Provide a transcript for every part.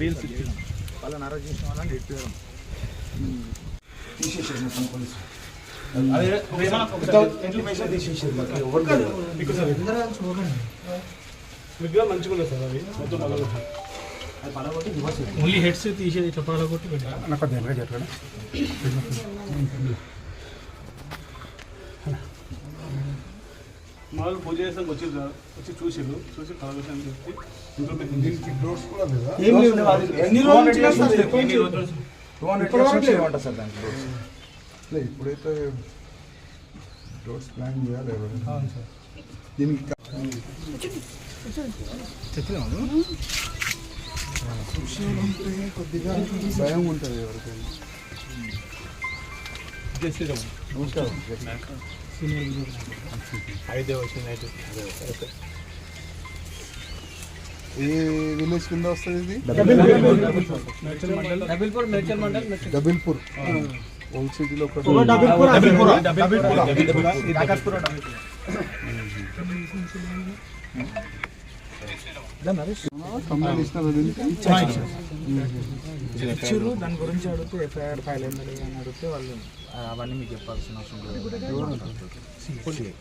Reels వాళ్ళని arrest చేసిన వాళ్ళని ఎట్టారు తీసేసేసిన పోలీసు విగ్రహం మంచిగా సార్ ఓన్లీ హెడ్స్ తీసేది ఇట్లా పగలగొట్టి నాకు జరగదు జరగదు మామూలు పూజ చేసాక వచ్చి వచ్చి చూసిరు చూసి కలవసం చెప్పి ఇప్పుడైతే డోర్స్ ప్లాన్ చేయాలి దీనికి కొద్దిగా భయం ఉంటుంది ఎవరికైనా. నమస్కారం. అయితే వచ్చింది అయితే ఏ విలేజ్ కింద వస్తుంది ఇది డబిల్పూర్ ఓల్డ్ సిటీలో ఒకటి ఇచ్చారు దాని గురించి అడిగితే ఎఫ్ఐఆర్ ఫైల్ అయింది అని అడిగితే వాళ్ళు అవన్నీ మీకు చెప్పాల్సిన అవసరం లేదు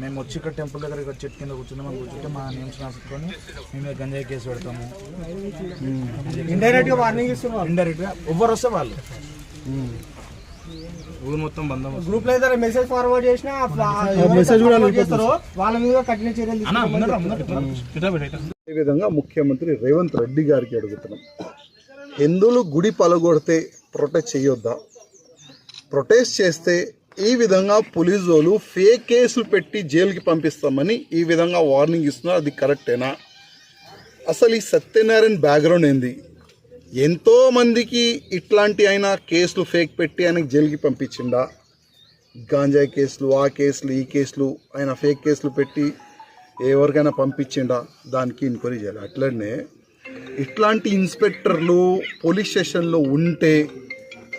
మేము వచ్చి ఇక్కడ టెంపుల్ దగ్గర ఇక్కడ చెట్టు కింద కూర్చున్నాం మనం కూర్చుంటే మా నేమ్స్ రాసుకొని మేము గంజాయి కేసు పెడతాము ఇండైరెక్ట్గా వార్నింగ్ ఇస్తున్నాం ఇండైరెక్ట్గా ఎవరు వస్తే వాళ్ళు ఊరు మొత్తం బంధం గ్రూప్లో ఏదైనా మెసేజ్ ఫార్వర్డ్ చేసినా మెసేజ్ కూడా చేస్తారో వాళ్ళ మీద కఠిన చర్యలు తీసుకుంటామని ఈ విధంగా ముఖ్యమంత్రి రేవంత్ రెడ్డి గారికి అడుగుతున్నాం. హిందువులు గుడి పలగొడితే ప్రొటెస్ట్ చేయొద్దా? ప్రొటెస్ట్ చేస్తే ఈ విధంగా పోలీసు వాళ్ళు ఫేక్ కేసులు పెట్టి జైలుకి పంపిస్తామని ఈ విధంగా వార్నింగ్ ఇస్తున్నారు. అది కరెక్టేనా అసలు ఈ సత్యనారాయణ బ్యాక్గ్రౌండ్ ఏంది? ఎంతోమందికి ఇట్లాంటి అయినా కేసులు ఫేక్ పెట్టి ఆయనకి జైలుకి పంపించిండా? గాంజాయి కేసులు ఆ కేసులు ఈ కేసులు ఆయన ఫేక్ కేసులు పెట్టి ఎవరికైనా పంపించిండా? దానికి ఎంక్వైరీ చేయాలి. అట్లనే ఇట్లాంటి ఇన్స్పెక్టర్లు పోలీస్ స్టేషన్లో ఉంటే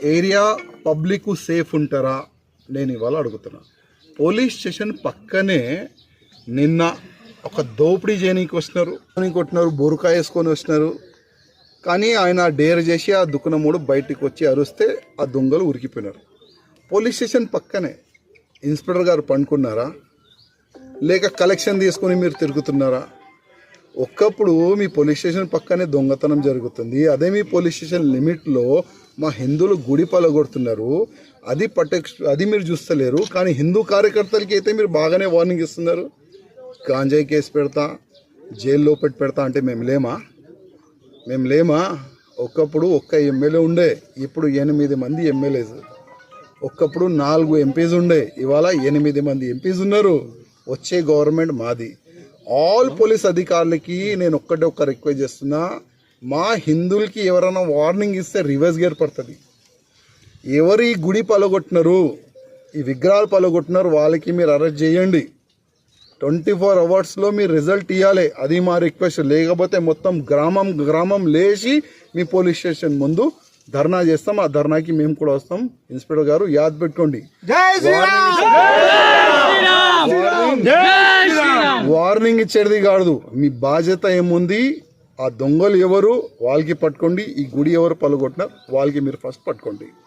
ఏరియా పబ్లిక్ సేఫ్ ఉంటారా? నేను ఇవాళ అడుగుతున్నా. పోలీస్ స్టేషన్ పక్కనే నిన్న ఒక దోపిడీ చేయనీకి వస్తున్నారు. కొట్టినారు బొరుకా వేసుకొని వస్తున్నారు. కానీ ఆయన డేర్ చేసి ఆ దుకుణముడు బయటికి వచ్చి అరుస్తే ఆ దొంగలు ఉరికిపోయినారు. పోలీస్ స్టేషన్ పక్కనే ఇన్స్పెక్టర్ గారు పండుకున్నారా? లేక కలెక్షన్ తీసుకొని మీరు తిరుగుతున్నారా? ఒక్కప్పుడు మీ పోలీస్ స్టేషన్ పక్కనే దొంగతనం జరుగుతుంది. అదే మీ పోలీస్ స్టేషన్ లిమిట్లో మా హిందువులు గుడి పలగొడుతున్నారు. అది పట్టెక్ అది మీరు చూస్తలేరు. కానీ హిందూ కార్యకర్తలకి అయితే మీరు బాగానే వార్నింగ్ ఇస్తున్నారు. గాంజాయి కేసు పెడతా జైల్లో పెట్టి పెడతా అంటే మేము లేమా? మేము లేమా? ఒకప్పుడు ఒక్క ఎమ్మెల్యే ఉండే. ఇప్పుడు ఎనిమిది మంది ఎమ్మెల్యేస్. ఒకప్పుడు నాలుగు ఎంపీస్ ఉండే. ఇవాళ ఎనిమిది మంది ఎంపీస్ ఉన్నారు. వచ్చే గవర్నమెంట్ మాది. ఆల్ పోలీస్ అధికారులకి నేను ఒక్కటే ఒక్క రిక్వెస్ట్ చేస్తున్నా. మా హిందువులకి ఎవరైనా వార్నింగ్ ఇస్తే రివర్స్ గేర్ పడుతుంది. ఎవరు ఈ గుడి పలగొట్టినారు ఈ విగ్రహాలు పలగొట్టినారు వాళ్ళకి మీరు అరెస్ట్ చేయండి. ట్వంటీ ఫోర్ అవర్స్లో మీరు రిజల్ట్ ఇవ్వాలి అది మా రిక్వెస్ట్. లేకపోతే మొత్తం గ్రామం గ్రామం లేచి మీ పోలీస్ స్టేషన్ ముందు ధర్నా చేస్తాం. ఆ ధర్నాకి మేము కూడా వస్తాం. ఇన్స్పెక్టర్ గారు యాద్ పెట్టుకోండి. వార్నింగ్ ఇచ్చేది కాదు. మీ బాధ్యత ఏముంది? ఆ దొంగలు ఎవరు? వాళ్ళకి పట్టుకోండి. ఈ గుడి ఎవరు పలగొట్టినా వాళ్ళకి మీరు ఫస్ట్ పట్టుకోండి.